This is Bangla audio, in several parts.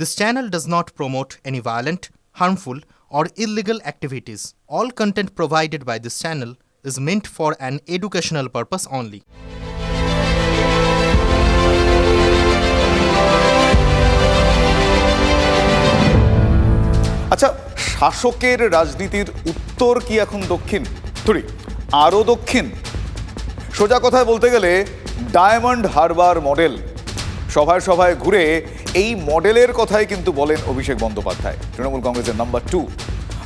This channel does not promote any violent, harmful, or illegal activities. All content provided by this channel is meant for an educational purpose only. আচ্ছা শাসকের রাজনীতির উত্তর কি এখন দক্ষিণ ধরি আরও দক্ষিণ সোজা কথায় বলতে গেলে ডায়মন্ড হারবার মডেল সভায় সভায় ঘুরে এই মডেলের কথাই কিন্তু বলেন অভিষেক বন্দ্যোপাধ্যায়, তৃণমূল কংগ্রেসের নাম্বার টু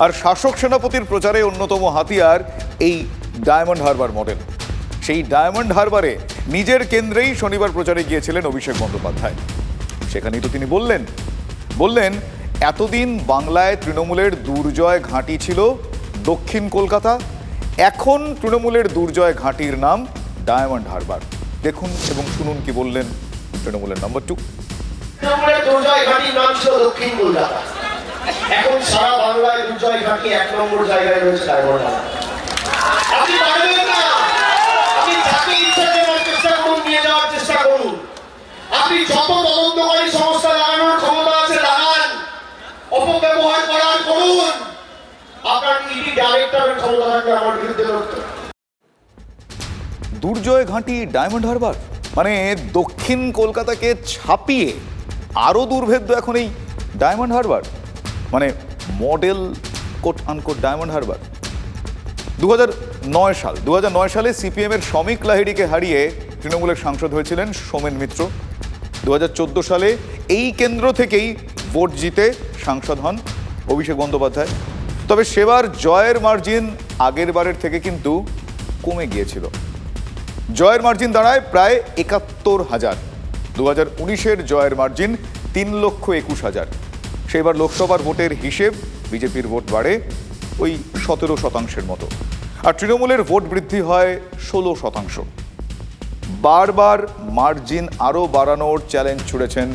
আর শাসক সেনাপতির প্রচারে অন্যতম হাতিয়ার এই ডায়মন্ড হারবার মডেল সেই ডায়মন্ড হারবারে নিজের কেন্দ্রেই শনিবার প্রচারে গিয়েছিলেন অভিষেক বন্দ্যোপাধ্যায়। সেখানেই তো তিনি বললেন বললেন, এতদিন বাংলায় তৃণমূলের দুর্জয় ঘাঁটি ছিল দক্ষিণ কলকাতা, এখন তৃণমূলের দুর্জয় ঘাঁটির নাম ডায়মন্ড হারবার দেখুন এবং শুনুন কি বললেন তৃণমূলের নম্বর টু আপনি যত তদন্তকারী সংস্থা ক্ষমতা আছে অপব্যবহার করার করুন। আপনার ডাইরেক্টরের ক্ষমতা থাকবে আমার বিরুদ্ধে দুর্জয় ঘাঁটি ডায়মন্ড হারবার মানে দক্ষিণ কলকাতাকে ছাপিয়ে আরও দুর্ভেদ্য এখন এই ডায়মন্ড হারবার মানে model quote unquote Diamond Harbour. দু নয় সাল দু নয় সালে সিপিএমের শ্রমিক লাহিড়িকে হারিয়ে তৃণমূলের সাংসদ হয়েছিলেন সোমেন মিত্র। দু হাজার চোদ্দ সালে এই কেন্দ্র থেকেই ভোট জিতে সাংসদ হন অভিষেক বন্দ্যোপাধ্যায়। তবে সেবার জয়ের মার্জিন আগের বারের থেকে কিন্তু কমে গিয়েছিল। জয়ের মার্জিন দাঁড়ায় প্রায় একাত্তর হাজার। দু হাজার উনিশের জয়ের মার্জিন তিন লক্ষ একুশ হাজার। সেবার লোকসভার ভোটের হিসেব বিজেপির ভোট বাড়ে ওই সতেরো শতাংশের মতো। আর তৃণমূলের ভোট বৃদ্ধি হয় ষোলো শতাংশ। বারবার মার্জিন আরও বাড়ানোর চ্যালেঞ্জ ছুড়েছেন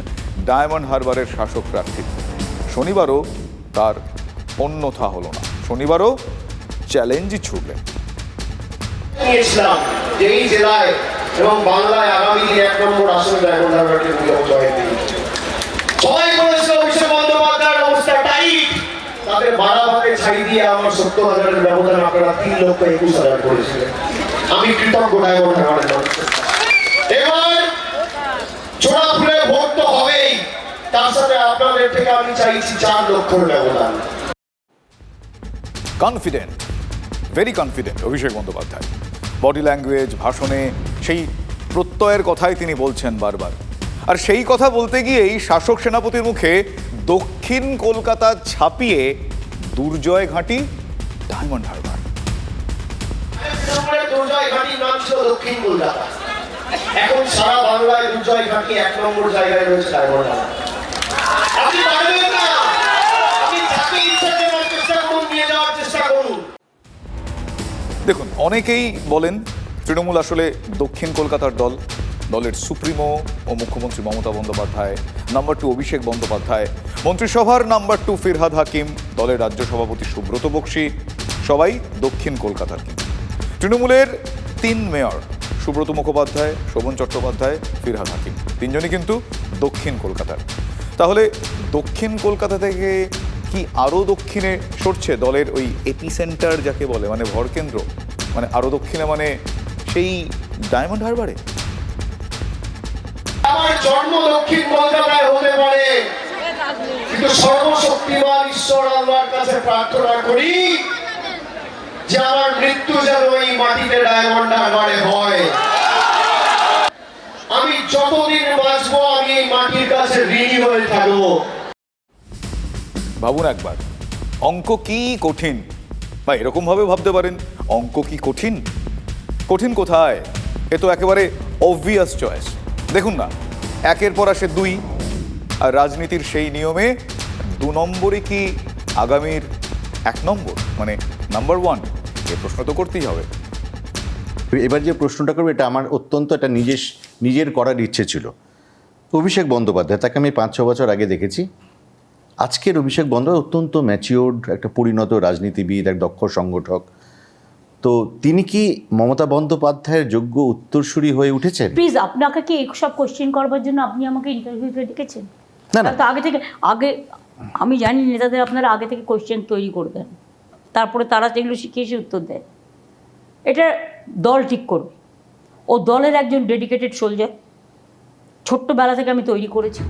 ডায়মন্ড হারবারের শাসক প্রার্থী। শনিবারও তার অন্যথা হলো না। শনিবারও চ্যালেঞ্জই যে জেলায় এবং বাংলায় আগামী এক নম্বর আসনে হারবারকে বিজয় জয় দিই। সবাই বন্দ্যোপাধ্যায়ের অবস্থা তাদের ভাগে ছাই দিয়ে আমার সত্তর ব্যবধান আপনারা তিন লক্ষ একুশ হাজার করেছিলেন। আমি কৃতজ্ঞ ডায়মন্ড ছোড়া ফুলে ভোট তো হবেই। তার সাথে থেকে আমি চাইছি চার confident very confident Abhishek Bandyopadhyay. Body language, ভাষণে সেই প্রত্যয়ের কথাই তিনি বলছেন বারবার। আর সেই কথা বলতে গিয়েই শাসক সেনাপতির মুখে দক্ষিণ কলকাতা ছাপিয়ে দুর্জয় ঘাঁটি, ডায়মন্ড হারবার। এখন সারা বাংলায় দুর্জয় ঘাটি এক নম্বর জায়গায় রয়েছে ডায়মন্ড হারবার। দেখুন, অনেকেই বলেন তৃণমূল আসলে দক্ষিণ কলকাতার দল, দলের সুপ্রিমো ও মুখ্যমন্ত্রী মমতা বন্দ্যোপাধ্যায় নাম্বার টু অভিষেক বন্দ্যোপাধ্যায়, মন্ত্রিসভার নাম্বার টু ফিরহাদ হাকিম, দলের রাজ্য সভাপতি সুব্রত বক্সি, সবাই দক্ষিণ কলকাতার কিন্তু। তৃণমূলের তিন মেয়র সুব্রত মুখোপাধ্যায়, শোভন চট্টোপাধ্যায়, ফিরহাদ হাকিম। তিনজনই কিন্তু দক্ষিণ কলকাতার। তাহলে দক্ষিণ কলকাতা থেকে কি আরও দক্ষিণে সরছে দলের ওই এপি সেন্টার যাকে বলে মানে ভরকেন্দ্র মানে আরও দক্ষিণে মানে সেই ডায়মন্ড হারবারে? আমার জন্ম দক্ষিণ কলকাতায় হতে পারে। কিন্তু সর্বশক্তিমান ঈশ্বর আল্লাহর কাছে প্রার্থনা করি যে আমার মৃত্যু যেন এই মাটিতে ডায়মন্ড হারবারে হয়। আমি যতদিন বাঁচবো, আমি এই মাটির কাছে ঋণী হয়ে থাকব। ভাবুন একবার। অঙ্ক কি কঠিন? বা এরকমভাবে ভাবতে পারেন, অঙ্ক কি কঠিন? কঠিন কোথায়? এ তো একেবারে অবভিয়াস চয়েস দেখুন না, একের পর আসে দুই, আর রাজনীতির সেই নিয়মে দু নম্বরই কি আগামীর এক নম্বর? মানে নাম্বার ওয়ান এ প্রশ্ন তো করতেই হবে। এবার যে প্রশ্নটা করব, এটা আমার অত্যন্ত একটা নিজের নিজের করার ইচ্ছে ছিল। অভিষেক বন্দ্যোপাধ্যায়, তাকে আমি পাঁচ ছ বছর আগে দেখেছি। আজকের অভিষেক বন্দ্যোপাধ্যায় অত্যন্ত ম্যাচিওর্ড একটা পরিণত রাজনীতিবিদ এক দক্ষ সংগঠক। তো তিনি কি মমতা বন্দ্যোপাধ্যায়ের যোগ্য উত্তরসূরি হয়ে উঠেছেন? প্লিজ আপনাকে কি সব কোশ্চেন করবার জন্য আপনি আমাকে ইন্টারভিউতে ডেকেছেন? না, না। তো আগে থেকে আগে আমি জানি নেতাদের আপনারা আগে থেকে কোশ্চেন তৈরি করে দেন তারপরে তারা যেগুলো শিখিয়ে এসে উত্তর দেয়। এটা দল ঠিক করবে। ও দলের একজন ডেডিকেটেড সোলজার ছোট্টবেলা থেকে আমি তৈরি করেছি।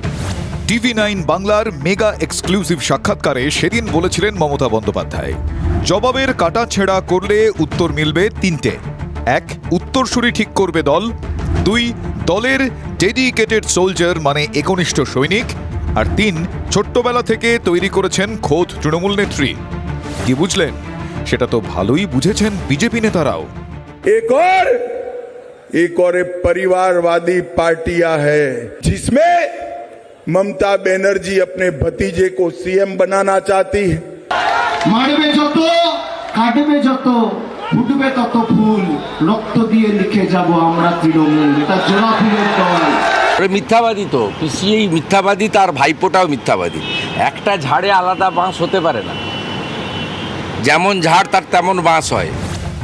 টিভি নাইন বাংলার মেগা এক্সক্লুসিভ সাক্ষাৎকারে সেদিন বলেছিলেন মমতা বন্দ্যোপাধ্যায় জবাবের কাটা ছেঁড়া করলে উত্তর মিলবে তিনটে এক উত্তরসূরি ঠিক করবে দল দুই দলের ডেডিকেটেড সোলজার মানে একনিষ্ঠ সৈনিক আর তিন ছোট্টবেলা থেকে তৈরি করেছেন খোদ তৃণমূল নেত্রী কি বুঝলেন সেটা তো ভালোই বুঝেছেন বিজেপি নেতারাও एक और एक और एक परिवारवादी पार्टियां है जिसमें ममता बनर्जी अपने भतीजे को सीएम बनाना चाहती है মারবে যত কাটবে যত ফুটবে তত ফুল রক্ত দিয়ে লিখে যাব আমরা তৃণমূল এটা জোড়া ফুলের দল ওরা মিথ্যাবাদী তো পিসিই মিথ্যাবাদী তার ভাইপোটাও মিথ্যাবাদী একটা ঝাড়ে আলাদা বাঁশ হতে পারে না যেমন ঝাড় তার তেমন বাঁশ হয়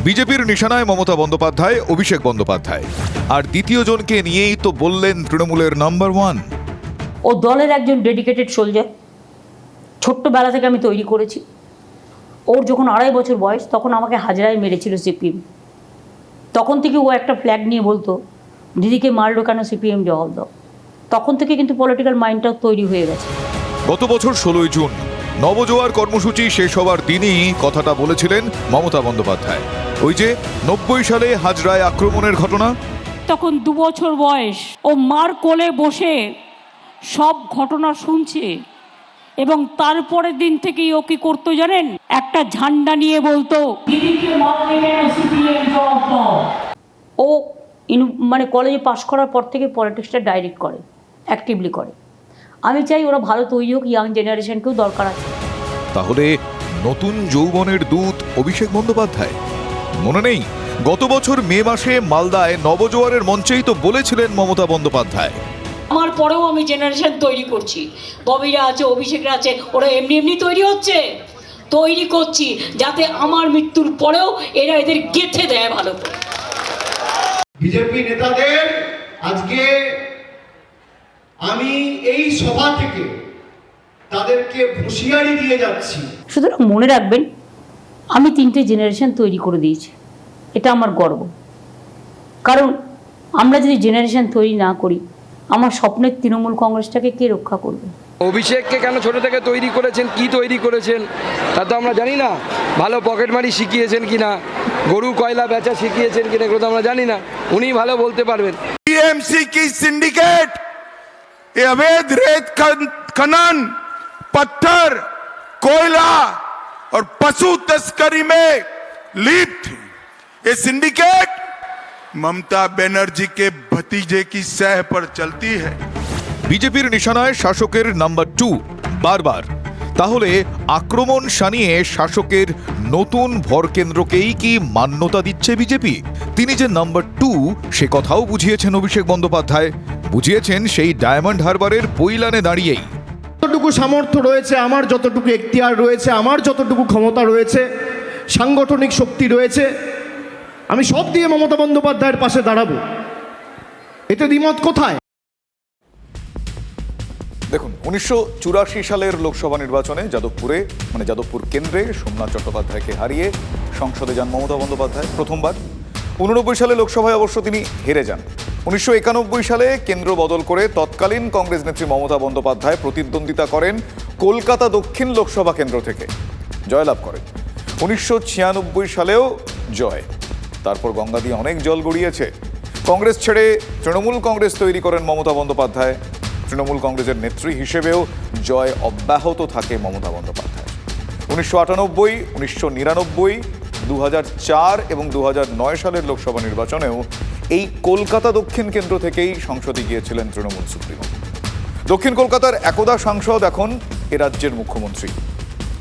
বিজেপির নিশানায় মমতা বন্দ্যোপাধ্যায় অভিষেক বন্দ্যোপাধ্যায় আর দ্বিতীয় জনকে নিয়েই তো বললেন তৃণমূলের নাম্বার ওয়ান ও দলের একজন ডেডিকেটেড সোলজার ছোট্টবেলা থেকে আমি তৈরি করেছি। ওর যখন আড়াই বছর বয়স তখন আমাকে হাজরায় মেরেছিল সিপিএম। তখন থেকে ও একটা ফ্ল্যাগ নিয়ে বলতো দিদিকে মারলো কেন সিপিএম জবাব দাও। তখন থেকে কিন্তু পলিটিক্যাল মাইন্ডটাও তৈরি হয়ে গেছে। গত বছর ষোলোই জুন নবজোয়ার কর্মসূচি শেষ হওয়ার দিনই কথাটা বলেছিলেন মমতা বন্দ্যোপাধ্যায়। ওই যে নব্বই সালে হাজরায় আক্রমণের ঘটনা? তখন দু বছর বয়স ও মার কোলে বসে সব ঘটনা শুনছে এবং তারপরের দিন থেকেই ও কি করতো জানেন? একটা ঝান্ডা নিয়ে বলতো দিদিকে মারলে কেন CPM জবাব দাও?" ও মানে কলেজে পাশ করার পর থেকে পলিটিক্সটা ডাইরেক্ট করে অ্যাক্টিভলি করে। আমি চাই ওরা ভালো তৈরি হোক ইয়াং জেনারেশনকেও দরকার আছে। তাহলে নতুন যৌবনের দূত অভিষেক বন্দ্যোপাধ্যায়। মনে নেই গত বছর মে মাসে মালদায় নবজোয়ারের মঞ্চেই তো বলেছিলেন মমতা বন্দ্যোপাধ্যায়। আমার পরেও আমি জেনারেশন তৈরি করছি। ববিরা আছে অভিষেকরা আছে ওরা এমনি এমনি তৈরি হচ্ছে। তৈরি করছি যাতে আমার মৃত্যুর পরেও এরা এদের গেথে দেয় ভালো করে। বিজেপি নেতাদের আজকে আমি এই সভা থেকে তাদেরকে হুঁশিয়ারি দিয়ে যাচ্ছি। সুতরাং মনে রাখবেন আমি তিনটে জেনারেশন তৈরি করে দিয়েছি। এটা আমার গর্ব। কারণ আমরা যদি জেনারেশন তৈরি না করি আমার স্বপ্নের তৃণমূল কংগ্রেসটাকে কে রক্ষা করবে অভিষেককে কেন ছোট থেকে তৈরি করেছেন কি তৈরি করেছেন তা তো আমরা জানি না ভালো পকেটমারি শিখিয়েছেন কিনা গরু কয়লা বেচা শিখিয়েছেন কিনা এগুলো তো আমরা জানি না উনি ভালো বলতে পারবেন टीएमसी की सिंडिकेट ये अवैध रेत खन- खनन पत्थर कोयला और पशु तस्करी में लिप्त थी ये सिंडिकेट ममता बनर्जी के भतीजे की सह पर चलती है বিজেপির নিশানায় শাসকের নাম্বার টু বারবার তাহলে আক্রমণ শানিয়ে শাসকের নতুন ভরকেন্দ্রকেই কি মান্যতা দিচ্ছে বিজেপি তিনি যে নাম্বার টু সে কথাও বুঝিয়েছেন অভিষেক বন্দ্যোপাধ্যায় বুঝিয়েছেন সেই ডায়মন্ড হারবারের পৈলানে দাঁড়িয়েই যতটুকু সামর্থ্য রয়েছে আমার যতটুকু এখতিয়ার রয়েছে আমার যতটুকু ক্ষমতা রয়েছে সাংগঠনিক শক্তি রয়েছে আমি সব দিয়ে মমতা বন্দ্যোপাধ্যায়ের পাশে দাঁড়াবো এতে দ্বিমত কোথায়? দেখুন, উনিশশো চুরাশি সালের লোকসভা নির্বাচনে যাদবপুরে মানে যাদবপুর কেন্দ্রে সোমনাথ চট্টোপাধ্যায়কে হারিয়ে সংসদে যান মমতা বন্দ্যোপাধ্যায় প্রথমবার। উননব্বই সালে লোকসভায় অবশ্য তিনি হেরে যান। উনিশশো একানব্বই সালে কেন্দ্র বদল করে তৎকালীন কংগ্রেস নেত্রী মমতা বন্দ্যোপাধ্যায় প্রতিদ্বন্দ্বিতা করেন কলকাতা দক্ষিণ লোকসভা কেন্দ্র থেকে। জয়লাভ করেন। উনিশশো ছিয়ানব্বই সালেও জয়। তারপর গঙ্গা দিয়ে অনেক জল গড়িয়েছে। কংগ্রেস ছেড়ে তৃণমূল কংগ্রেস তৈরি করেন মমতা বন্দ্যোপাধ্যায়। তৃণমূল কংগ্রেসের নেত্রী হিসেবেও জয় অব্যাহত থাকে মমতা বন্দ্যোপাধ্যায় উনিশশো আটানব্বই, উনিশশো নিরানব্বই দু চার এবং দু নয় সালের লোকসভা নির্বাচনেও এই কলকাতা দক্ষিণ কেন্দ্র থেকেই সংসদে গিয়েছিলেন তৃণমূল সুপ্রিমো। দক্ষিণ কলকাতার একদা সাংসদ এখন এ রাজ্যের মুখ্যমন্ত্রী।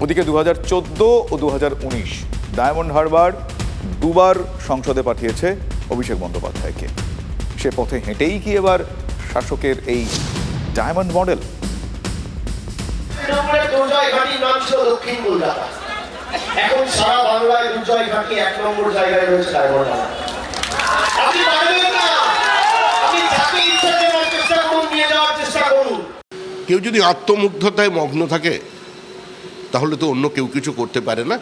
ওদিকে দু হাজার চোদ্দ ও দু হাজার উনিশ, ডায়মন্ড হারবার দুবার সংসদে পাঠিয়েছে অভিষেক বন্দ্যোপাধ্যায়কে। সে পথে হেঁটেই কি এবার শাসকের এই ডায়মন্ড মডেল? এখন সারা বাংলায় দুর্জয় ঘাটি এক নম্বর জায়গায় রয়েছে ডায়মন্ড আপনি পারবেন না! আপনি যাকে ইচ্ছা দেওয়ার চেষ্টা করুন নিয়ে যাওয়ার চেষ্টা করুন। কেউ যদি আত্মমুগ্ধতায় মগ্ন থাকে তাহলে তো অন্য কেউ কিছু করতে পারে না।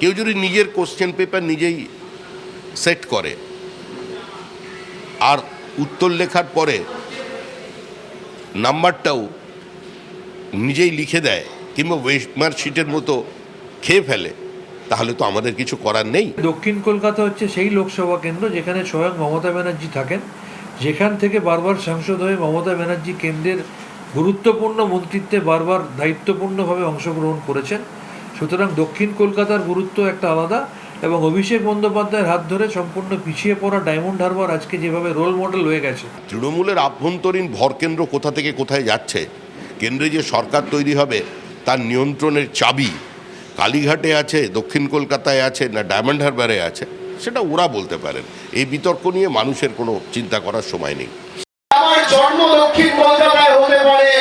কেউ যদি নিজের কোশ্চেন পেপার নিজেই সেট করে আর উত্তর লেখার পরে নাম্বারটাও নিজেই লিখে দেয় কিংবা ওয়েস্ট মার্কশিটের মতো খেয়ে ফেলে, তাহলে তো আমাদের কিছু করার নেই। দক্ষিণ কলকাতা হচ্ছে সেই লোকসভা কেন্দ্র যেখানে স্বয়ং মমতা ব্যানার্জি থাকেন, যেখান থেকে বারবার সাংসদ হয়ে মমতা ব্যানার্জি কেন্দ্রের গুরুত্বপূর্ণ মন্ত্রিত্বে বারবার দায়িত্বপূর্ণভাবে অংশগ্রহণ করেছেন। সুতরাং দক্ষিণ কলকাতার গুরুত্ব একটা আলাদা এবং অভিষেক বন্দ্যোপাধ্যায়ের হাত ধরে সম্পূর্ণ পিছিয়ে পড়া ডায়মন্ড হারবার আজকে যেভাবে রোল মডেল হয়ে গেছে। তৃণমূলের আভ্যন্তরীণ ভরকেন্দ্র কোথা থেকে কোথায় যাচ্ছে কেন্দ্রে যে সরকার তৈরি হবে তার নিয়ন্ত্রণের চাবি কালীঘাটে আছে দক্ষিণ কলকাতায় আছে না ডায়মন্ড হারবারে আছে সেটা ওরা বলতে পারেন। এই বিতর্ক নিয়ে মানুষের কোনো চিন্তা করার সময় নেই। আমার জন্ম দক্ষিণ কলকাতায় হতে পারে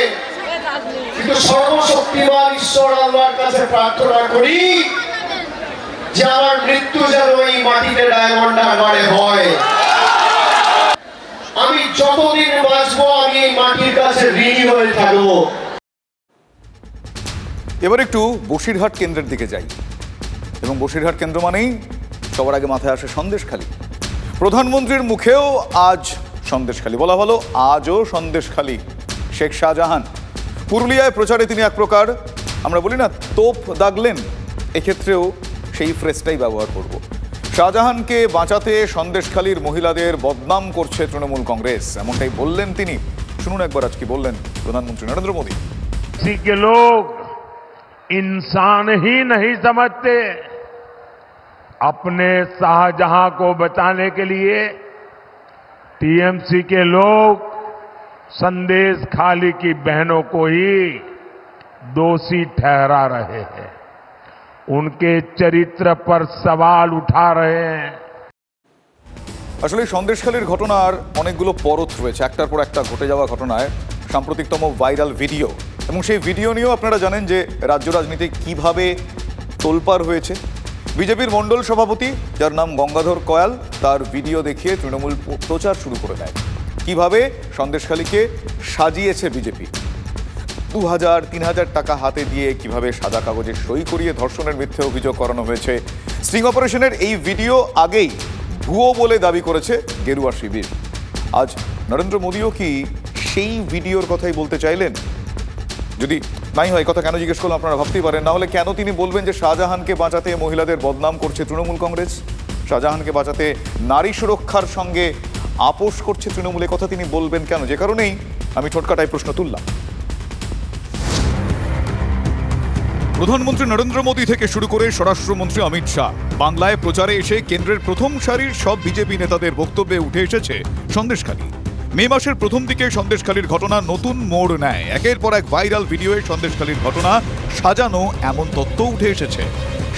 কিন্তু সর্বশক্তিমান ঈশ্বর আল্লাহর কাছে প্রার্থনা করি যে আমার মৃত্যু যেন এই মাটিতে ডায়মন্ড হয়। আমি যতদিন বাঁচবো, আমি এই মাটির কাছে ঋণী হয়ে থাকব। এবার একটু বসিরহাট কেন্দ্রের দিকে যাই। এবং বসিরহাট কেন্দ্র মানেই সবার আগে মাথায় আসে সন্দেশখালী। প্রধানমন্ত্রীর মুখেও আজ সন্দেশখালী। বলা ভালো আজও সন্দেশখালী। শেখ শাহজাহান। পুরুলিয়ায় প্রচারে তিনি এক প্রকার, আমরা বলি না, তোপ দাগলেন। এক্ষেত্রেও সেই ফ্রেজটাই ব্যবহার করব শাহজাহানকে বাঁচাতে সন্দেশখালীর মহিলাদের বদনাম করছে তৃণমূল কংগ্রেস এমনটাই বললেন তিনি শুনুন একবার আজ কি বললেন প্রধানমন্ত্রী নরেন্দ্র মোদী किसी के लोग इंसान ही नहीं समझते अपने शाहजहां को बचाने के लिए टीएमसी के लोग संदेश खाली की बहनों को ही दोषी ठहरा रहे हैं উনকে চরিত্র পর সওয়াল উঠা রহে হ্যাঁ আসলে সন্দেশখালীর ঘটনার অনেকগুলো পরত রয়েছে। একটার পর একটা ঘটে যাওয়া ঘটনায় সাম্প্রতিকতম ভাইরাল ভিডিও। এবং সেই ভিডিও নিয়েও আপনারা জানেন যে রাজ্য রাজনীতি কীভাবে তোলপার হয়েছে। বিজেপির মণ্ডল সভাপতি, যার নাম গঙ্গাধর কয়াল, তার ভিডিও দেখিয়ে তৃণমূল প্রচার শুরু করে দেয়। কীভাবে সন্দেশখালীকে সাজিয়েছে বিজেপি? দু হাজার তিন হাজার টাকা হাতে দিয়ে কীভাবে সাদা কাগজে সই করিয়ে ধর্ষণের মিথ্যে অভিযোগ করানো হয়েছে, স্টিং অপারেশনের এই ভিডিও আগেই ভুয়ো বলে দাবি করেছে গেরুয়া শিবির। আজ নরেন্দ্র মোদীও কি সেই ভিডিওর কথাই বলতে চাইলেন? যদি নাই হয় কথা কেন জিজ্ঞেস করলাম আপনারা ভাবতেই পারেন। না হলে কেন তিনি বলবেন যে শাহজাহানকে বাঁচাতে মহিলাদের বদনাম করছে তৃণমূল কংগ্রেস? শাহজাহানকে বাঁচাতে নারী সুরক্ষার সঙ্গে আপোষ করছে তৃণমূলের কথা তিনি বলবেন কেন? যে কারণেই আমি ঠোটকাটায় প্রশ্ন তুললাম। প্রধানমন্ত্রী নরেন্দ্র মোদী থেকে শুরু করে স্বরাষ্ট্রমন্ত্রী অমিত শাহ বাংলায় প্রচারে এসে কেন্দ্রের প্রথম সারির সব বিজেপি নেতাদের বক্তব্যে উঠে এসেছে সন্দেশখালী মে মাসের প্রথম দিকে সন্দেশখালীর ঘটনা নতুন মোড় নেয় একের পর এক ভাইরাল ভিডিওয়ে সন্দেশখালীর ঘটনা সাজানো এমন তথ্য উঠে এসেছে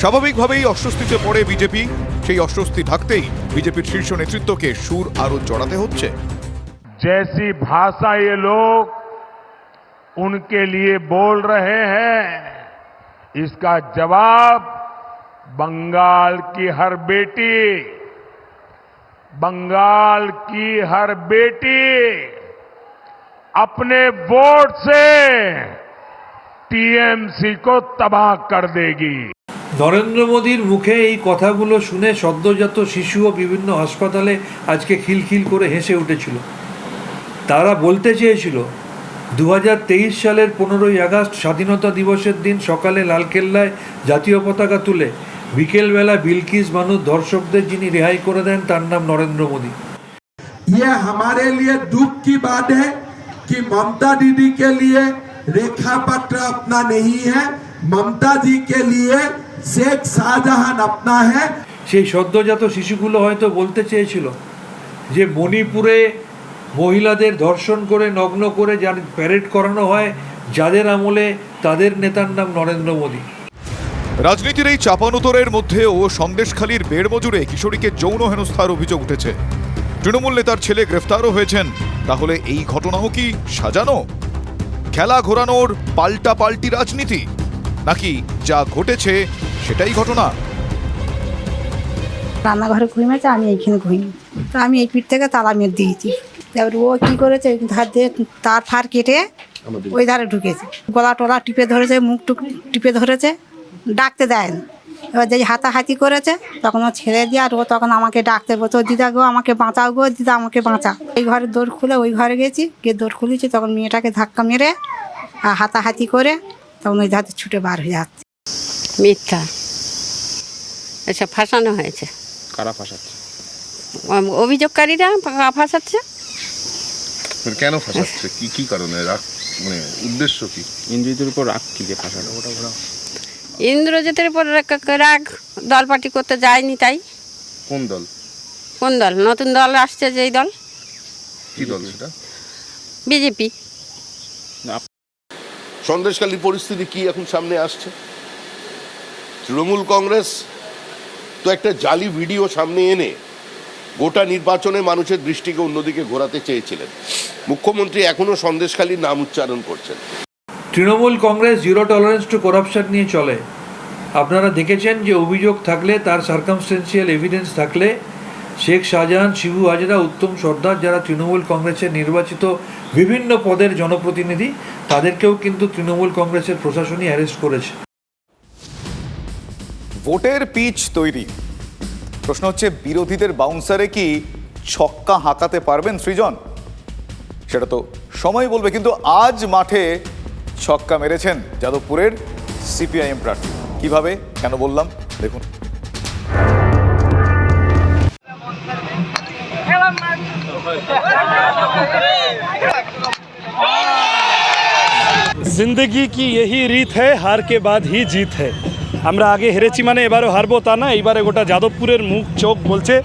স্বাভাবিকভাবেই অস্বস্তিতে পড়ে বিজেপি সেই অস্বস্তি ঢাকতেই বিজেপির শীর্ষ নেতৃত্বকে সুর আরও জড়াতে হচ্ছে जैसी भाषा ये लोग उनके लिए बोल रहे हैं इसका जवाब बंगाल की हर बेटी बंगाल की हर बेटी अपने वोट से टीएमसी को तबाह कर देगी নরেন্দ্র মোদীর মুখে এই কথাগুলো শুনে সদ্যজাত শিশুও বিভিন্ন হাসপাতালে আজকে খিলখিল করে হেসে উঠেছিল তারা বলতে চেয়েছিল দু সালের পনেরোই আগস্ট স্বাধীনতা দিবসের দিন সকালে লালকেল্লায় জাতীয় পতাকা তুলে বিকেলবেলা বিলকিস বানু ধর্ষকদের যিনি রেহাই করে দেন তার নাম নরেন্দ্র মোদী ये हमारे लिए दुख की बात है कि ममता दीदी के लिए रेखा पत्र अपना नहीं है ममता जी के लिए शेख शाहजहां अपना है সেই সদ্যজাত শিশুগুলো হয়তো বলতে চেয়েছিল যে মণিপুরে মহিলাদের ধর্ষণ করে নগ্ন করে যার প্যারেড করানো হয় যাদের আমলে তাদের নেতার নাম নরেন্দ্র মোদী। রাজনীতির এই চাপানোতরের মধ্যেও সন্দেশখালীর বেড় মজুরে কিশোরীকে যৌন হেনস্থার অভিযোগ উঠেছে। তৃণমূল নেতার ছেলে গ্রেফতারও হয়েছেন। তাহলে এই ঘটনাও কি সাজানো? খেলা ঘোরানোর পাল্টা পাল্টি রাজনীতি? নাকি যা ঘটেছে সেটাই ঘটনা? রান্নাঘরে ঘুমিয়েছে আমি এইখানে ঘুমিয়ে। তো আমি এই পিঠ থেকে তালা মেরে দিয়েছি। এবার ও কী করেছে ধার দিয়ে তার ফার কেটে ওই ধারে ঢুকেছে। গলা টলা টিপে ধরেছে মুখ টুক টিপে ধরেছে ডাকতে দেয়নি এবার যেই হাতাহাতি করেছে তখন ও ছেড়ে দিয়ে আর ও তখন আমাকে ডাকতে বলতো দিদা গো আমাকে বাঁচাও গো দিদা আমাকে বাঁচা। এই ঘরে দৌড় খুলে ওই ঘরে গেছি গিয়ে দৌড় খুলেছি তখন মেয়েটাকে ধাক্কা মেরে আর হাতাহাতি করে তখন ওই ধারে ছুটে বার হয়ে যাচ্ছে। মিথ্যা। এসব ফাঁসানো হয়েছে। কারা ফাঁসাচ্ছে? অভিযোগকারীরা ফা- কেন ফাঁসাচ্ছে? কি কি কারণে রাগ মানে উদ্দেশ্য কি? ইন্দ্রিয়দের উপর রাগ কি যে ফাঁসানো? ইন্দ্রজিতের উপর রাগ- রাগ দল পার্টি করতে যায়নি তাই। কোন দল? কোন দল? নতুন দল আসছে যেই দল। কি দল সেটা? বিজেপি। সন্দেশকালীর পরিস্থিতি কি এখন সামনে আসছে? তৃণমূল কংগ্রেস তো একটা জালি ভিডিও সামনে এনে গোটা নির্বাচনে মানুষের দৃষ্টিকে অন্যদিকে ঘোরাতে চেয়েছিলেন। মুখ্যমন্ত্রী এখনও সন্দেশখালীর নাম উচ্চারণ করছেন। Trinamool Congress zero tolerance to corruption নিয়ে চলে। আপনারা দেখেছেন যে অভিযোগ থাকলে তার সার্কামস্টেন্সিয়াল এভিডেন্স থাকলে শেখ শাহজাহান শিবু হাজরা উত্তম সর্দার যারা তৃণমূল কংগ্রেসের নির্বাচিত বিভিন্ন পদের জনপ্রতিনিধি তাদেরকেও কিন্তু তৃণমূল কংগ্রেসের প্রশাসনই অ্যারেস্ট করেছে। ভোটের পিচ তৈরি। প্রশ্ন হচ্ছে বিরোধীদের বাউন্সারে কি ছক্কা হাঁকাতে পারবেন সৃজন? সেটা তো সময় বলবে, কিন্তু আজ মাঠে ছক্কা মেরেছেন যাদবপুরের সিপিআইএম প্রার্থী। কীভাবে? কেন বললাম? দেখুন। জিন্দগি কি এই রীত হ্যাঁ হার কে বাদ হি জিত হ্যাঁ আমরা আগে হেরেছি মানে এবারও হারবো তা না, এইবারে গোটা যাদবপুরের মুখ চোখ বলছে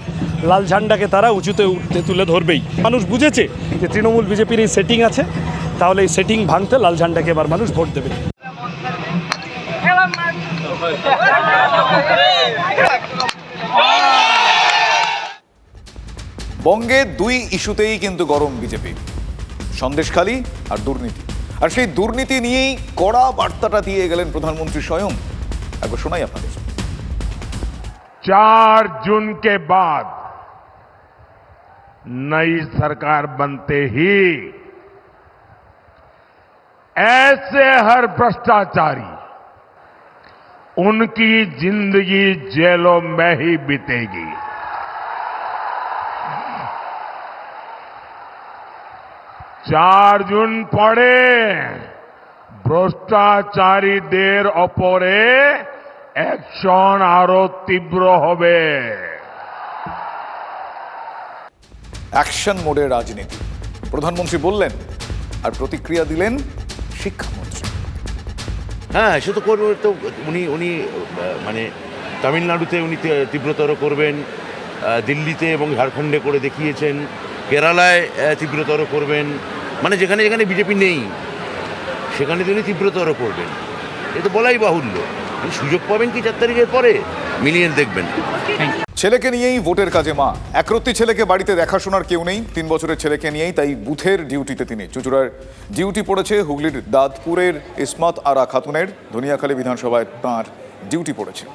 লাল ঝান্ডাকে তারা উঁচুতে উঠতে তুলে ধরবেই। মানুষ বুঝেছে যে তৃণমূল বিজেপির এই সেটিং আছে তাহলে এই সেটিং ভাঙতে লাল ঝান্ডাকে এবার মানুষ ভোট দেবে। বঙ্গে দুই ইস্যুতেই কিন্তু গরম বিজেপি। সন্দেশখালী আর দুর্নীতি। আর সেই দুর্নীতি নিয়েই কড়া বার্তাটা দিয়ে গেলেন প্রধানমন্ত্রী স্বয়ং। একবার শোনাই আপনাদের। চার জুনকে বাদ। नई सरकार बनते ही ऐसे हर भ्रष्टाचारी उनकी ज़िंदगी जेलों में ही बीतेगी। चार जून पड़े, भ्रष्टाचारी देर અપોરે एक्शन आरो तीव्र होवे। অ্যাকশন মোডে রাজনীতি। প্রধানমন্ত্রী বললেন আর প্রতিক্রিয়া দিলেন শিক্ষামন্ত্রী। হ্যাঁ সে তো করবে, তো উনি উনি মানে তামিলনাড়ুতে উনি তীব্রতর করবেন দিল্লিতে এবং ঝাড়খণ্ডে করে দেখিয়েছেন, কেরালায় তীব্রতর করবেন মানে যেখানে যেখানে বিজেপি নেই, সেখানে তিনি তীব্রতর করবেন। এ তো বলাই বাহুল্য। সুযোগ পাবেন কি চার তারিখের পরে? মিলিয়ে দেখবেন। ছেলেকে নিয়েই ভোটের কাজে মা। একরত্তি ছেলেকে বাড়িতে দেখাশোনার কেউ নেই। তিন বছরের ছেলেকে নিয়েই তাই বুথের ডিউটিতে তিনি। চুচুড়ার ডিউটি পড়েছে হুগলির দাঁতপুরের ইসমাত আরা খাতুনের। ধনিয়াখালী বিধানসভায় তাঁর ডিউটি পড়েছে।